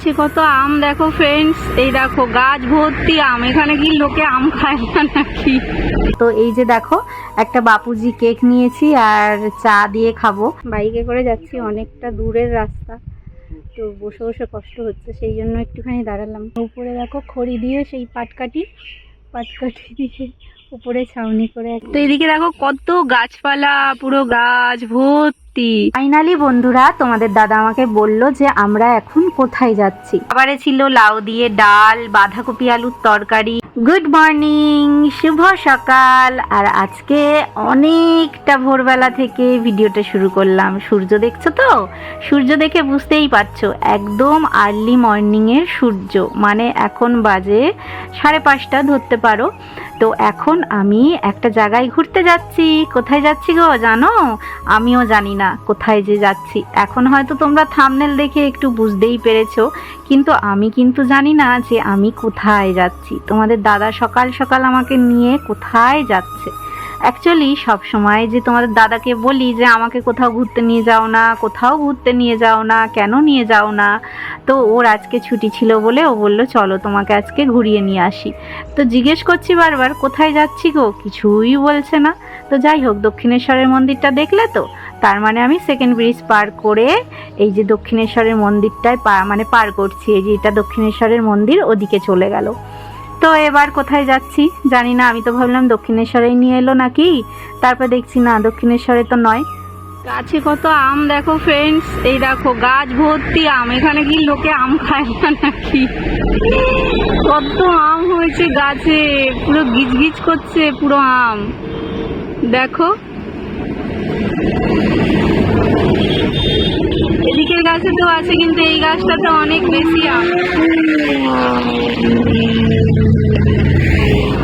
গাছে কত আম দেখো ফ্রেন্ডস এই দেখো, গাছ ভর্তি আম। এখানে কি লোকে আম খায় না নাকি? তো এই যে দেখো, একটা বাপুজি কেক নিয়েছি আর চা দিয়ে খাব। বাইকে করে যাচ্ছি, অনেকটা দূরের রাস্তা। তো বসে বসে কষ্ট হচ্ছে, সেই জন্য একটুখানি দাঁড়ালাম। উপরে দেখো, খড়ি দিয়ে সেই পাটকাঠি পাটকাঠি দিয়ে উপরে ছাউনি করে তো এদিকে দেখো, কত গাছপালা, পুরো গাছ ভর্তি ফাইনালি বন্ধুরা, তোমাদের দাদা আমাকে বলল যে আমরা এখন কোথায় যাচ্ছি। খাবারে ছিল লাউ দিয়ে ডাল, বাঁধাকপি আলুর তরকারি। গুড মর্নিং শুভ সকাল। আর আজকে অনেকটা ভোরবেলা থেকে ভিডিওটা শুরু করলাম। সূর্য দেখছ তো? সূর্য দেখে বুঝতেই পারছ, একদম আর্লি মর্নিংয়ের সূর্য। মানে এখন বাজে সাড়ে পাঁচটা ধরতে পারো। তো এখন আমি একটা জায়গায় ঘুরতে যাচ্ছি। কোথায় যাচ্ছি গো জানো? আমিও জানি না, কোথায় যে যাচ্ছি। এখন হয়তো তোমরা থামনেল দেখে একটু বুঝতেই পেরেছ, কিন্তু আমি কিন্তু জানি না যে আমি কোথায় যাচ্ছি। তোমাদের দাদা সকাল সকাল আমাকে নিয়ে কোথায় যাচ্ছে। অ্যাকচুয়ালি সব সময় যে তোমাদের দাদাকে বলি যে আমাকে কোথাও ঘুরতে নিয়ে যাও না, কোথাও ঘুরতে নিয়ে যাও না, কেন নিয়ে যাও না, তো ওর আজকে ছুটি ছিল বলে ও বলল, চলো তোমাকে আজকে ঘুরিয়ে নিয়ে আসি। তো জিজ্ঞেস করছি বারবার, কোথায় যাচ্ছি গো? কিছুই বলছে না। তো যাই হোক, দক্ষিণেশ্বরের মন্দিরটা দেখলে তো? তার মানে আমি সেকেন্ড ব্রিজ পার করে এই যে দক্ষিণেশ্বরের মন্দিরটায় পা মানে পার করছি, এই যে এটা দক্ষিণেশ্বরের মন্দির, ওদিকে চলে গেল। তো এবার কোথায় যাচ্ছি? জানি না, আমি তো ভাবলাম দক্ষিণেশ্বরেই নিয়ে এলো নাকি? তারপর দেখছি না, দক্ষিণেশ্বরে তো নয়। গাছে কত আম দেখো ফ্রেন্ডস এই দেখো, গাছ ভর্তি আম। এখানে কি লোকে আম খায় না নাকি? কত আম হয়েছে গাছে। পুরো গিজ গিজ করছে পুরো আম। দেখো। এদিকের গাছে তো আছে, কিন্তু এই গাছটাতে অনেক বেশি আম।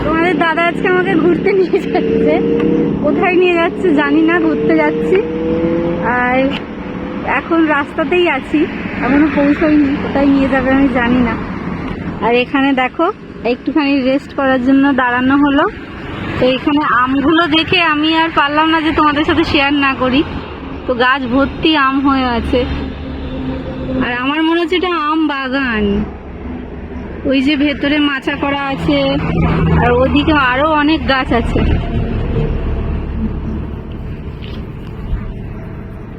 তোমাদের দাদা আজকে আমাকে ঘুরতে নিয়ে যাচ্ছে। কোথায় নিয়ে যাচ্ছে জানি না, ঘুরতে যাচ্ছি। আর এখন রাস্তাতেই আছি, এখনও পৌঁছইনি, কোথায় নিয়ে যাবে আমি জানি না। আর এখানে দেখো, একটুখানি রেস্ট করার জন্য দাঁড়ানো হলো। তো এখানে আমগুলো দেখে আমি আর পারলাম না যে তোমাদের সাথে শেয়ার না করি। তো গাছ ভর্তি আম হয়ে আছে। আর আমার মনে হচ্ছে এটা আম বাগান। ওই যে ভেতরে মাচা করা আছে আর ওদিকে আরও অনেক গাছ আছে।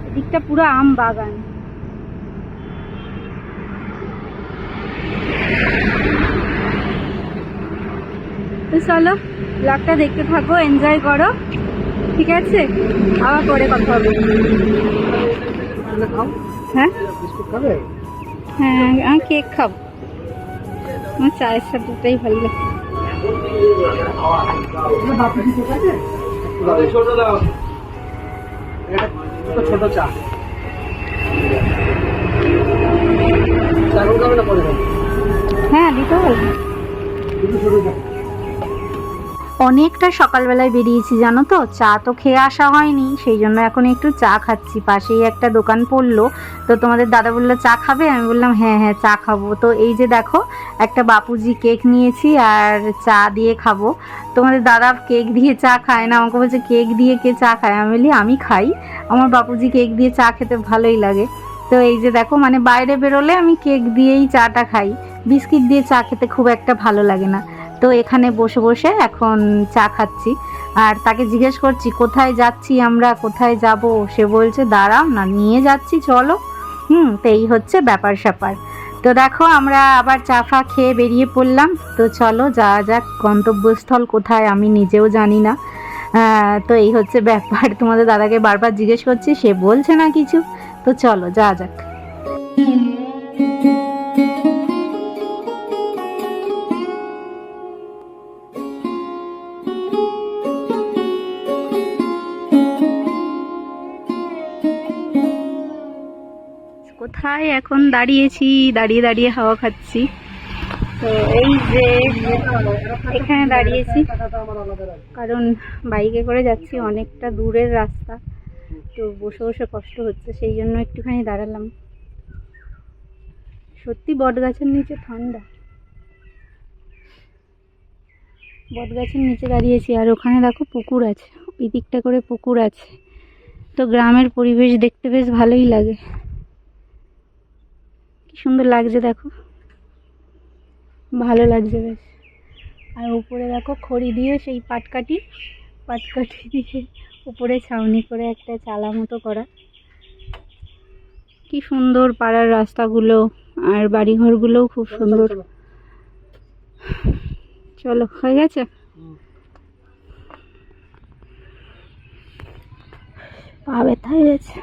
এদিকটা পুরো আম বাগান। তো চলো ব্লগটা দেখতে থাকো এনজয় করো ঠিক আছে? আবার পরে কথা হবে। হ্যাঁ? হ্যাঁ আমি কেক খাব। আমার চায়ের সাথে ভালো লাগে। ছোট চা হ্যাঁ দিতে চা অনেকটা সকালবেলায় বেরিয়েছি, জানো তো? চা তো খেয়ে আসা হয়নি, সেই জন্য এখন একটু চা খাচ্ছি। পাশেই একটা দোকান পড়ল, তো তোমাদের দাদা বলল, চা খাবে? আমি বললাম হ্যাঁ হ্যাঁ চা খাব। তো এই যে দেখো, একটা বাপুজি কেক নিয়েছি আর চা দিয়ে খাব। তোমাদের দাদা কেক দিয়ে চা খায় না, আমাকে বলছে, কেক দিয়ে কে চা খায়? আমি বলি, আমি খাই। আমার বাপুজি কেক দিয়ে চা খেতে ভালোই লাগে। তো এই যে দেখো মানে বাইরে বেরোলে আমি কেক দিয়েই চাটা খাই। বিস্কিট দিয়ে চা খেতে খুব একটা ভালো লাগে না। তো এখানে বসে বসে এখন চা খাচ্ছি। আর তাকে জিজ্ঞেস করছি, কোথায় যাচ্ছি আমরা? কোথায় যাব? সে বলছে, দাঁড়াও না, নিয়ে যাচ্ছি, চলো। হুম, তো এই হচ্ছে ব্যাপার স্যাপার। তো দেখো, আমরা আবার চা ফা খেয়ে বেরিয়ে পড়লাম। তো চলো, যাওয়া যাক, গন্তব্যস্থল কোথায় আমি নিজেও জানি না। তো এই হচ্ছে ব্যাপার। তোমাদের দাদাকে বারবার জিজ্ঞেস করছি, সে বলছে না কিছু। তো চলো, যাওয়া যাক। কোথায় এখন দাঁড়িয়েছি? দাঁড়িয়ে দাঁড়িয়ে হাওয়া খাচ্ছি। তো এই যে এখানে দাঁড়িয়েছি। কারণ বাইকে করে যাচ্ছি, অনেকটা দূরের রাস্তা। তো বসে বসে কষ্ট হচ্ছে, সেই জন্য একটুখানি দাঁড়ালাম। সত্যি বট গাছের নিচে ঠান্ডা। বট গাছের নিচে দাঁড়িয়েছি, আর ওখানে দেখো পুকুর আছে। ওই দিকটা করে পুকুর আছে। তো গ্রামের পরিবেশ দেখতে বেশ ভালোই লাগে। সুন্দর লাগছে দেখো। ভালো লাগছে বেশ। আর উপরে দেখো খড়ি দিয়ে সেই পাটকাঠি পাটকাঠি দিয়ে উপরে ছাউনি করে একটা চালা মতো করা। কি সুন্দর পাড়ার রাস্তাগুলো আর বাড়িঘরগুলোও খুব সুন্দর। চলো হয়ে গেছে? পা ব্যথা হয়ে গেছে।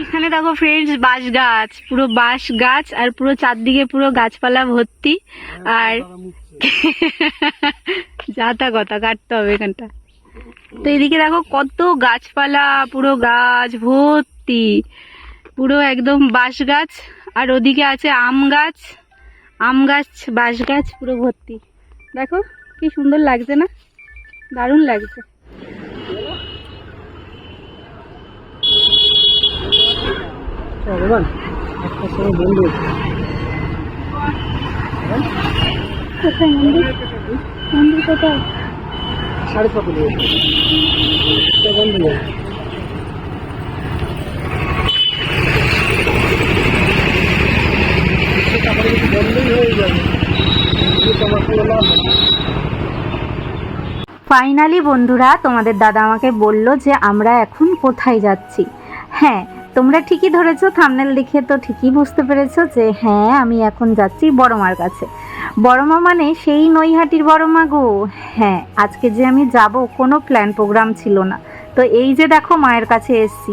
এখানে দেখো ফ্রেন্ডস বাঁশ গাছ পুরো বাঁশ গাছ আর পুরো চারদিকে পুরো গাছপালা ভর্তি আর যা তা কথা, কাটতে হবে এখানটা। তো এদিকে দেখো কত গাছপালা, পুরো গাছ ভর্তি, পুরো একদম বাঁশ গাছ আর ওদিকে আছে আম গাছ আম গাছ বাঁশ গাছ পুরো ভর্তি। দেখো, কি সুন্দর লাগছে না? দারুণ লাগছে। ভগবান সময় বন্ধু। কোথায় মন্দির মন্দির কোথায়? সাড়ে ছটা দিয়ে বন্ধু নেই। তারপরে কিছু বন্ধই হয়ে যাবে তোমার লাভ ফাইনালি বন্ধুরা তোমাদের দাদা আমাকে বলল যে আমরা এখন কোথায় যাচ্ছি। হ্যাঁ তোমরা ঠিকই ধরেছো থামনেল দেখে তো ঠিকই বুঝতে পেরেছ যে হ্যাঁ আমি এখন যাচ্ছি বড়মার কাছে। বড়মা মানে সেই নৈহাটির বড়মা গো। হ্যাঁ আজকে যে আমি যাব কোনো প্ল্যান প্রোগ্রাম ছিল না। তো এই যে দেখো মায়ের কাছে এসছি।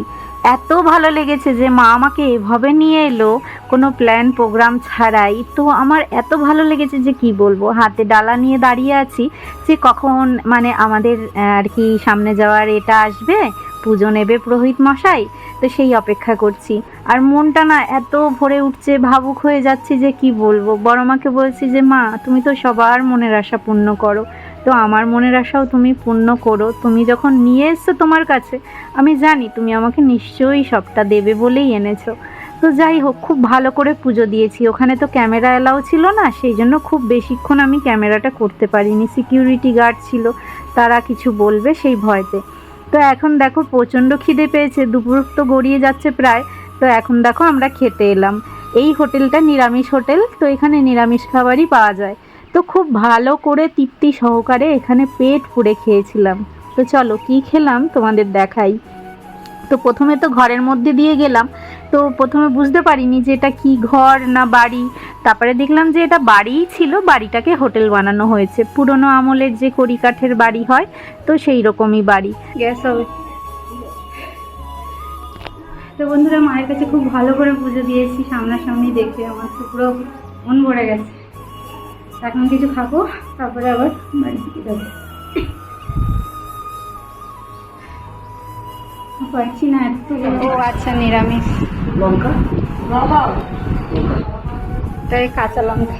এত ভালো লেগেছে যে মা আমাকে এভাবে নিয়ে এলো, কোনো প্ল্যান প্রোগ্রাম ছাড়াই। তো আমার এত ভালো লেগেছে যে কি বলব, হাতে ডালা নিয়ে দাঁড়িয়ে আছি যে কখন মানে আমাদের আর কি সামনে যাওয়ার এটা আসবে পুজো নেবে পুরোহিত মশাই? তো সেই অপেক্ষা করছি। আর মনটা না এত ভরে উঠছে, ভাবুক হয়ে যাচ্ছি যে কি বলব? বড় মাকে বলছি যে, মা, তুমি তো সবার মনের আশা পূর্ণ করো। তো আমার মনের আশাও তুমি পূর্ণ করো। তুমি যখন নিয়ে এসছো তোমার কাছে, আমি জানি তুমি আমাকে নিশ্চয়ই সবটা দেবে বলেই এনেছো। তো যাই হোক, খুব ভালো করে পুজো দিয়েছি। ওখানে তো ক্যামেরা এলাও ছিল না, সেই জন্য খুব বেশিক্ষণ আমি ক্যামেরাটা করতে পারিনি। সিকিউরিটি গার্ড ছিল, তারা কিছু বলবে সেই ভয়তে। তো এখন দেখো প্রচণ্ড খিদে পেয়েছে, দুপুর তো গড়িয়ে যাচ্ছে প্রায়। তো এখন দেখো আমরা খেতে এলাম। এই হোটেলটা নিরামিষ হোটেল, তো এখানে নিরামিষ খাবারই পাওয়া যায়। তো খুব ভালো করে তৃপ্তি সহকারে এখানে পেট পুড়ে খেয়েছিলাম। তো চলো কি খেলাম তোমাদের দেখাই। তো প্রথমে তো ঘরের মধ্যে দিয়ে গেলাম। তো প্রথমে বুঝতে পারিনি যে এটা কি ঘর না বাড়ি। তারপরে দেখলাম যে এটা বাড়িই ছিল, বাড়িটাকে হোটেল বানানো হয়েছে। পুরনো আমলের যে কড়ি কাঠের বাড়ি হয়, তো সেই রকমই বাড়ি। গ্যাস হবে তো বন্ধুরা, মায়ের কাছে খুব ভালো করে পুজো দিয়েছি, সামনাসামনি দেখে আমার তো পুরো মন ভরে গেছে। এখন কিছু খাব, তারপরে আবার বাড়ি দিকে যাব। পারছি না এত ও আচ্ছা নিরামিষ। লঙ্কা? তাই কাঁচা লঙ্কা।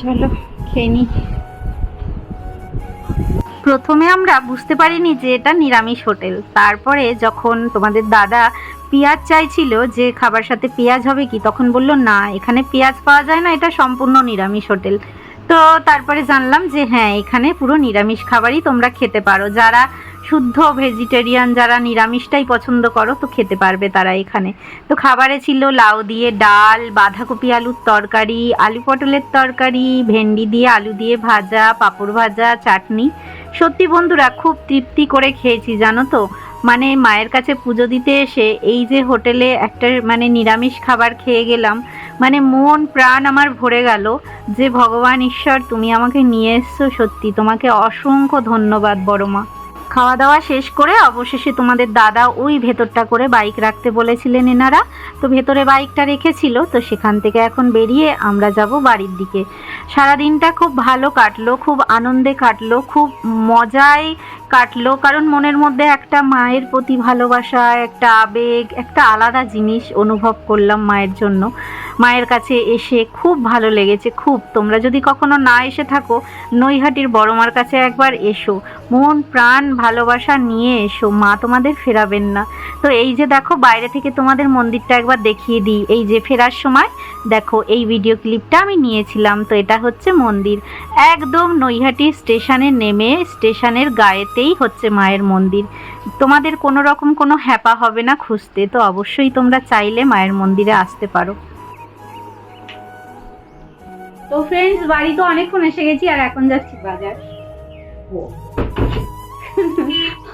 চলো খেয়ে প্রথমে আমরা বুঝতে পারিনি যে এটা নিরামিষ হোটেল। তারপরে যখন তোমাদের দাদা পেঁয়াজ চাইছিল যে খাবার সাথে পেঁয়াজ হবে কি তখন বলল না এখানে পেঁয়াজ পাওয়া যায় না এটা সম্পূর্ণ নিরামিষ হোটেল। তো তারপরে জানলাম যে হ্যাঁ এখানে পুরো নিরামিষ খাবারই তোমরা খেতে পারো। যারা শুদ্ধ ভেজিটেরিয়ান যারা নিরামিষটাই পছন্দ করো, তো খেতে পারবে তারা এখানে। তো খাবারে ছিল লাউ দিয়ে ডাল, বাঁধাকপি আলুর তরকারি, আলু পটলের তরকারি, ভেন্ডি দিয়ে আলু দিয়ে ভাজা, পাঁপড় ভাজা, চাটনি। সত্যি বন্ধুরা, খুব তৃপ্তি করে খেয়েছি, জানো তো? মানে মায়ের কাছে পুজো দিতে এসে এই যে হোটেলে একটা মানে নিরামিষ খাবার খেয়ে গেলাম মানে মন, প্রাণ আমার ভরে গেল যে ভগবান ঈশ্বর, তুমি আমাকে নিয়ে এসছো সত্যি। তোমাকে অসংখ্য ধন্যবাদ বড় মা। খাওয়া দাওয়া শেষ করে অবশেষে তোমাদের দাদা ওই ভেতরটা করে বাইক রাখতে বলেছিলেন এনারা। তো ভেতরে বাইকটা রেখেছিল, তো সেখান থেকে এখন বেরিয়ে আমরা যাব বাড়ির দিকে। সারা দিনটা খুব ভালো কাটলো, খুব আনন্দে কাটলো, খুব মজায় কাটলো, কারণ মনের মধ্যে একটা মায়ের প্রতি ভালোবাসা, একটা আবেগ, একটা আলাদা জিনিস অনুভব করলাম মায়ের জন্য। মায়ের কাছে এসে খুব ভালো লেগেছে, খুব। তোমরা যদি কখনো না এসে থাকো, নৈহাটির বড়মার কাছে একবার এসো। মন, প্রাণ, ভালোবাসা নিয়ে এসো। মা তোমাদের ফেরাবেন না। তো এই যে দেখো, বাইরে থেকে তোমাদের মন্দিরটা একবার দেখিয়ে দিই। এই যে ফেরার সময়, দেখো, এই ভিডিও ক্লিপটা আমি নিয়েছিলাম। তো এটা হচ্ছে মন্দির। একদম নৈহাটি স্টেশনে নেমে স্টেশনের গায়েতেই হচ্ছে মায়ের মন্দির। তোমাদের কোনো রকম কোনো হ্যাপা হবে না খুঁজতে। তো অবশ্যই তোমরা চাইলে মায়ের মন্দিরে আসতে পারো। তো ফ্রেন্ডস বাড়ি তো অনেকক্ষণ এসে গেছি আর এখন যাচ্ছি বাজার।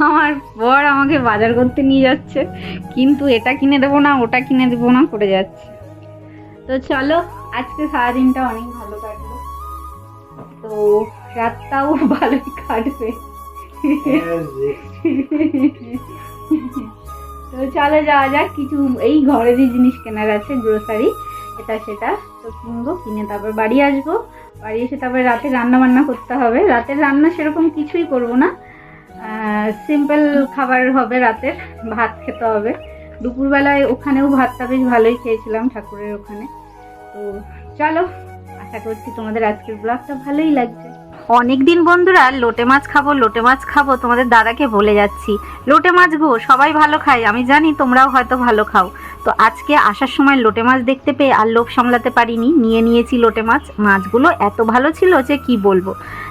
আমার বর আমাকে বাজার করতে নিয়ে যাচ্ছে, কিন্তু এটা কিনে দেবো না, ওটা কিনে দেবো না করে যাচ্ছে। তো চলো, আজকে সারাদিনটা অনেক ভালো কাটলো। তো রাতটাও ভালোই কাটবে। তো চলো যাওয়া যাক, কিছু এই ঘরেরই জিনিস কেনার আছে গ্রোসারি এটা সেটা। তো কিনবো, কিনে তারপর বাড়ি আসব। বাড়ি এসে তারপরে রাতে রান্না বান্না করতে হবে। রাতের রান্না সেরকম কিছুই করব না। সিম্পল খাবার হবে রাতের, ভাত খেতে হবে। দুপুরবেলায় ওখানেও ভাতটা বেশ ভালোই খেয়েছিলাম ঠাকুরের ওখানে। তো চলো, আশা করছি তোমাদের আজকের ব্লগটা ভালোই লাগছে। অনেক দিন বন্ধুরা, লোটে মাছ খাব, লোটে মাছ খাব, তোমাদের দাদাকে বলে যাচ্ছি। লোটে মাছ গো, সবাই ভালো খায়, আমি জানি তোমরাও হয়তো ভালো খাও। তো আজকে আসার সময় লোটে মাছ দেখতে পেয়ে আর লোভ সামলাতে পারিনি, নিয়ে নিয়েছি লোটে মাছ। মাছগুলো এত ভালো ছিল যে কি বলব।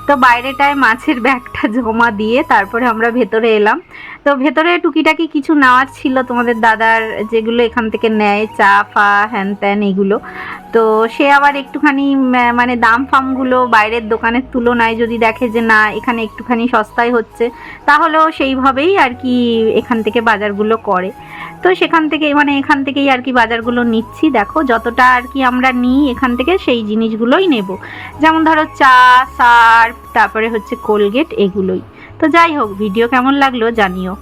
তো বাইরেটায় মাছের ব্যাগটা জমা দিয়ে তারপরে আমরা ভেতরে এলাম। তো ভেতরে টুকিটাকি কিছু নেওয়ার ছিল তোমাদের দাদার যেগুলো এখান থেকে নেয়, চা, ফা, হ্যান ত্যান এগুলো। তো সে আবার একটুখানি মানে দাম ফামগুলো বাইরের দোকানের তুলনায় যদি দেখে যে না, এখানে একটুখানি সস্তায় হচ্ছে, তাহলেও সেইভাবেই আর কি এখান থেকে বাজারগুলো করে। তো সেখান থেকে মানে এখান থেকেই আর কি বাজারগুলো নিচ্ছি। দেখো, যতটা আর কি আমরা নিই এখান থেকে সেই জিনিসগুলোই নেব। যেমন ধরো চা, সার্ফ, তারপরে হচ্ছে কোলগেট এগুলোই। তো যাই হোক ভিডিও কেমন লাগল জানিও।